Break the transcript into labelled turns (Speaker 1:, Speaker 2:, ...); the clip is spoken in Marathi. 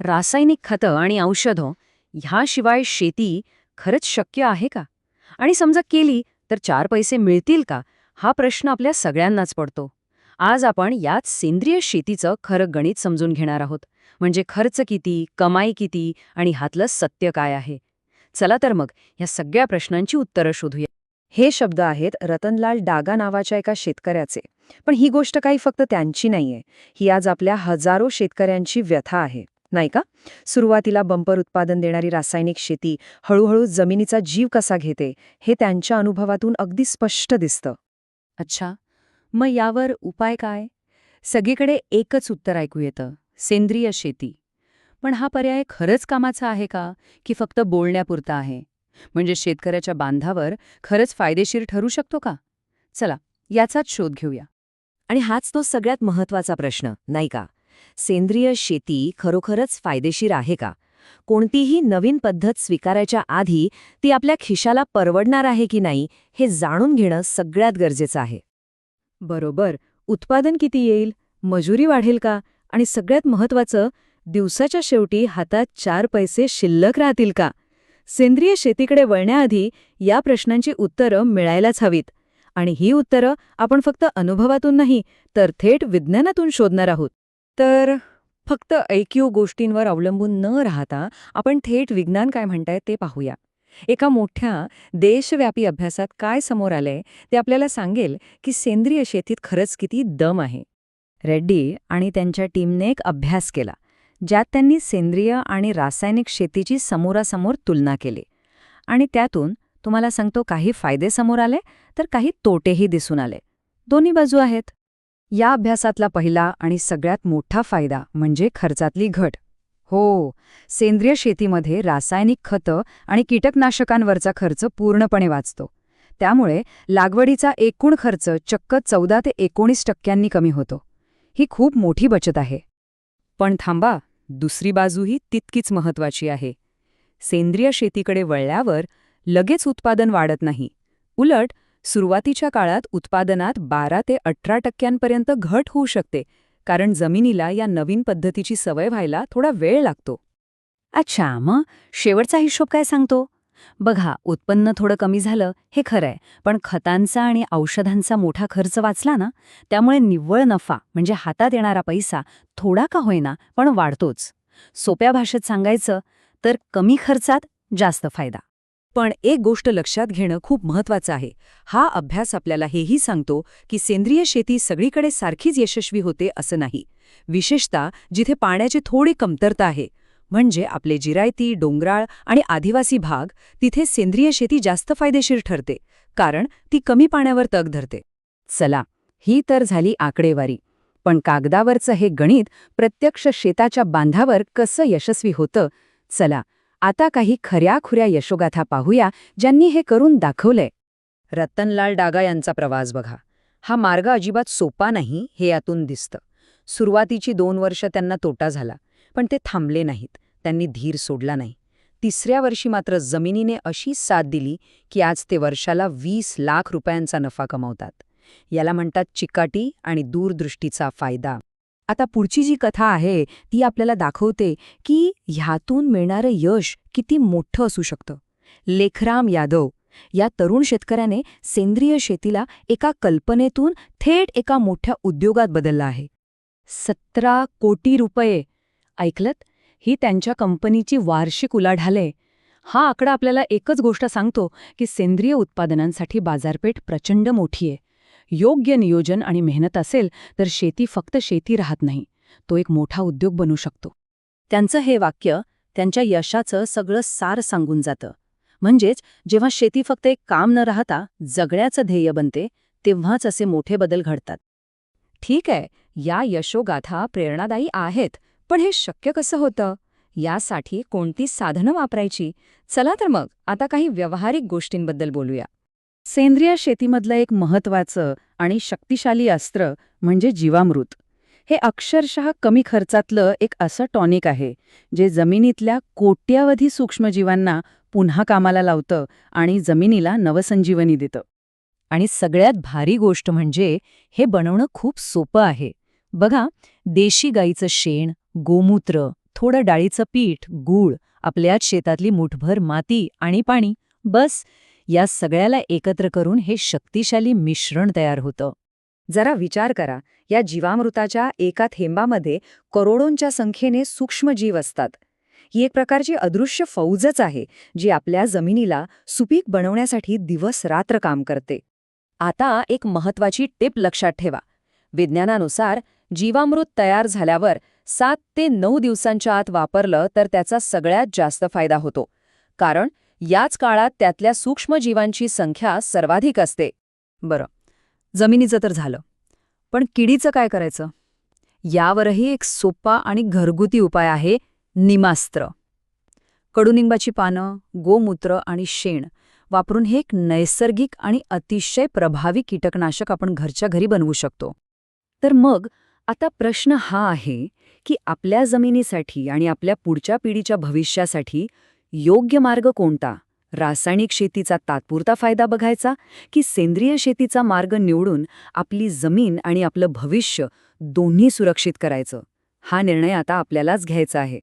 Speaker 1: रासायनिक खतं आणि औषधं ह्याशिवाय शेती खरंच शक्य आहे का? आणि समजा केली तर चार पैसे मिळतील का? हा प्रश्न आपल्या सगळ्यांनाच पडतो. आज आपण यात सेंद्रिय शेतीचं खरं गणित समजून घेणार आहोत. म्हणजे खर्च किती कमाई किती आणि हातलं सत्य काय आहे? चला तर मग या सगळ्या प्रश्नांची उत्तरं शोधूया. हे शब्द आहेत रतनलाल डागा नावाच्या एका शेतकऱ्याचे. पण ही गोष्ट काही फक्त त्यांची नाहीये. ही आज आपल्या हजारो शेतकऱ्यांची व्यथा आहे. नाही का? सुरुवातीला बंपर उत्पादन देणारी रासायनिक शेती हळूहळू जमिनीचा जीव कसा घेते हे त्यांच्या अनुभवातून अगदी स्पष्ट दिसतं. अच्छा. मग यावर उपाय काय? सगळीकडे एकच उत्तर ऐकू येतं सेंद्रिय शेती. पण हा पर्याय खरंच कामाचा आहे का की फक्त बोलण्यापुरता आहे? म्हणजे शेतकऱ्याच्या बांधावर खरंच फायदेशीर ठरू शकतो का? चला याचाच शोध घेऊया. आणि हाच तो सगळ्यात महत्त्वाचा प्रश्न नाही का? सेंद्रिय शेती खरोखरच फायदेशीर आहे का? कोणतीही नवीन पद्धत स्वीकारायच्या आधी ती आपल्या खिशाला परवडणार आहे की नाही हे जाणून घेणं सगळ्यात गरजेचं आहे. बरोबर उत्पादन किती येईल मजुरी वाढेल का? आणि सगळ्यात महत्वाचं दिवसाच्या शेवटी हातात चार पैसे शिल्लक राहतील का? सेंद्रिय शेतीकडे वळण्याआधी या प्रश्नांची उत्तरं मिळायलाच हवीत. आणि ही उत्तरं आपण फक्त अनुभवातून नाही तर थेट विज्ञानातून शोधणार आहोत. तर फक्त ऐकीव गोष्टींवर अवलंबून न राहता आपण थेट विज्ञान काय म्हणताय ते पाहूया. एका मोठ्या देशव्यापी अभ्यासात काय समोर आलंय ते आपल्याला सांगेल की सेंद्रिय शेतीत खरंच किती दम आहे. रेड्डी आणि त्यांच्या टीमने एक अभ्यास केला ज्यात त्यांनी सेंद्रिय आणि रासायनिक शेतीची समोरासमोर तुलना केली. आणि त्यातून तुम्हाला सांगतो काही फायदे समोर आले तर काही तोटेही दिसून आले. दोन्ही बाजू आहेत. या अभ्यासातला पहिला आणि सगळ्यात मोठा फायदा म्हणजे खर्चातली घट. हो सेंद्रिय शेतीमध्ये रासायनिक खतं आणि कीटकनाशकांवरचा खर्च पूर्णपणे वाचतो. त्यामुळे लागवडीचा एकूण खर्च चक्क चौदा ते एकोणीस टक्क्यांनी कमी होतो. ही खूप मोठी बचत आहे. पण थांबा दुसरी बाजूही तितकीच महत्वाची आहे. सेंद्रिय शेतीकडे वळल्यावर लगेच उत्पादन वाढत नाही. उलट सुरुवातीच्या काळात उत्पादनात बारा ते अठरा टक्क्यांपर्यंत घट होऊ शकते कारण जमिनीला या नवीन पद्धतीची सवय व्हायला थोडा वेळ लागतो. अच्छा मग शेवटचा हिशोब काय सांगतो? बघा उत्पन्न थोडं कमी झालं हे खरंय पण खतांचा आणि औषधांचा मोठा खर्च वाचला ना त्यामुळे निव्वळ नफा म्हणजे हातात येणारा पैसा थोडा का होईना पण वाढतोच. सोप्या भाषेत सांगायचं तर कमी खर्चात जास्त फायदा. पण एक गोष्ट लक्षात घेणं खूप महत्वाचं आहे. हा अभ्यास आपल्याला हेही सांगतो की सेंद्रिय शेती सगळीकडे सारखीच यशस्वी होते असं नाही. विशेषतः जिथे पाण्याची थोडी कमतरता आहे म्हणजे आपले जिरायती डोंगराळ आणि आदिवासी भाग तिथे सेंद्रिय शेती जास्त फायदेशीर ठरते कारण ती कमी पाण्यावर तग धरते. चला ही तर झाली आकडेवारी. पण कागदावरचं हे गणित प्रत्यक्ष शेताच्या बांधावर कसं यशस्वी होतं? चला आता काही खऱ्याखुऱ्या यशोगाथा पाहूया ज्यांनी हे करून दाखवलंय. रतनलाल डागा यांचा प्रवास बघा. हा मार्ग अजिबात सोपा नाही हे यातून दिसतं. सुरुवातीची दोन वर्ष त्यांना तोटा झाला पण ते थांबले नाहीत. त्यांनी धीर सोडला नाही. तिसऱ्या वर्षी मात्र जमिनीने अशी साथ दिली की आज ते वर्षाला वीस लाख रुपयांचा नफा कमावतात. याला म्हणतात चिकाटी आणि दूरदृष्टीचा फायदा. आता पुढची जी कथा आहे ती आपल्याला दाखवते की ह्यातून मिळणारं यश किती मोठं असू शकतं. लेखराम यादव या तरुण शेतकऱ्याने सेंद्रिय शेतीला एका कल्पनेतून थेट एका मोठ्या उद्योगात बदलला आहे. सतरा कोटी रुपये. ऐकलत? ही त्यांच्या कंपनीची वार्षिक उलाढाले हा आकडा आपल्याला एकच गोष्ट सांगतो की सेंद्रिय उत्पादनांसाठी बाजारपेठ प्रचंड मोठी आहे. योग्य नियोजन आणि मेहनत असेल तर शेती फक्त शेती राहत नाही. तो एक मोठा उद्योग बनू शकतो. त्यांचं हे वाक्य त्यांच्या यशाचं सगळं सार सांगून जातं. म्हणजेच जेव्हा शेती फक्त एक काम न राहता जगण्याचं ध्येय बनते तेव्हाच असे मोठे बदल घडतात. ठीक आहे या यशोगाथा प्रेरणादायी आहेत पण हे शक्य कसं होतं? यासाठी कोणती साधनं वापरायची? चला तर मग आता काही व्यावहारिक गोष्टींबद्दल बोलूया. सेंद्रिय शेतीमधलं एक महत्वाचं आणि शक्तिशाली अस्त्र म्हणजे जीवामृत. हे अक्षरशः कमी खर्चातलं एक असं टॉनिक आहे जे जमिनीतल्या कोट्यावधी सूक्ष्मजीवांना पुन्हा कामाला लावतं आणि जमिनीला नवसंजीवनी देतं. आणि सगळ्यात भारी गोष्ट म्हणजे हे बनवणं खूप सोपं आहे. बघा देशी गाईचं शेण गोमूत्र
Speaker 2: थोडं डाळीचं पीठ गूळ आपल्याच शेतातली मुठभर माती आणि पाणी बस. या सगळ्याला एकत्र करून हे शक्तिशाली मिश्रण तयार होतं.
Speaker 1: जरा विचार करा या जीवामृताच्या एका थेंबामध्ये करोडोंच्या संख्येने सूक्ष्मजीव असतात. ही एक प्रकारची अदृश्य फौजच आहे जी आपल्या जमिनीला सुपीक बनवण्यासाठी दिवस रात्र काम करते. आता एक महत्वाची टिप लक्षात ठेवा. विज्ञानानुसार जीवामृत तयार झाल्यावर सात ते नऊ दिवसांच्या आत वापरलं तर त्याचा सगळ्यात जास्त फायदा होतो. कारण याच काळात त्यातल्या सूक्ष्मजीवांची संख्या सर्वाधिक असते.
Speaker 2: बरं जमिनीचं तर झालं. पण किडीचं काय करायचं? यावरही एक सोपा आणि घरगुती उपाय आहे निमास्त्र. कडुनिंबाची पानं गोमूत्र आणि शेण वापरून हे एक नैसर्गिक आणि अतिशय प्रभावी कीटकनाशक आपण घरच्या घरी बनवू शकतो.
Speaker 1: तर मग आता प्रश्न हा आहे की आपल्या जमिनीसाठी आणि आपल्या पुढच्या पिढीच्या भविष्यासाठी योग्य मार्ग कोणता? रासायनिक शेतीचा तात्पुरता फायदा बघायचा की सेंद्रिय शेतीचा मार्ग निवडून आपली जमीन आणि आपलं भविष्य दोन्ही सुरक्षित करायचं? हा निर्णय आता आपल्यालाच घ्यायचा आहे.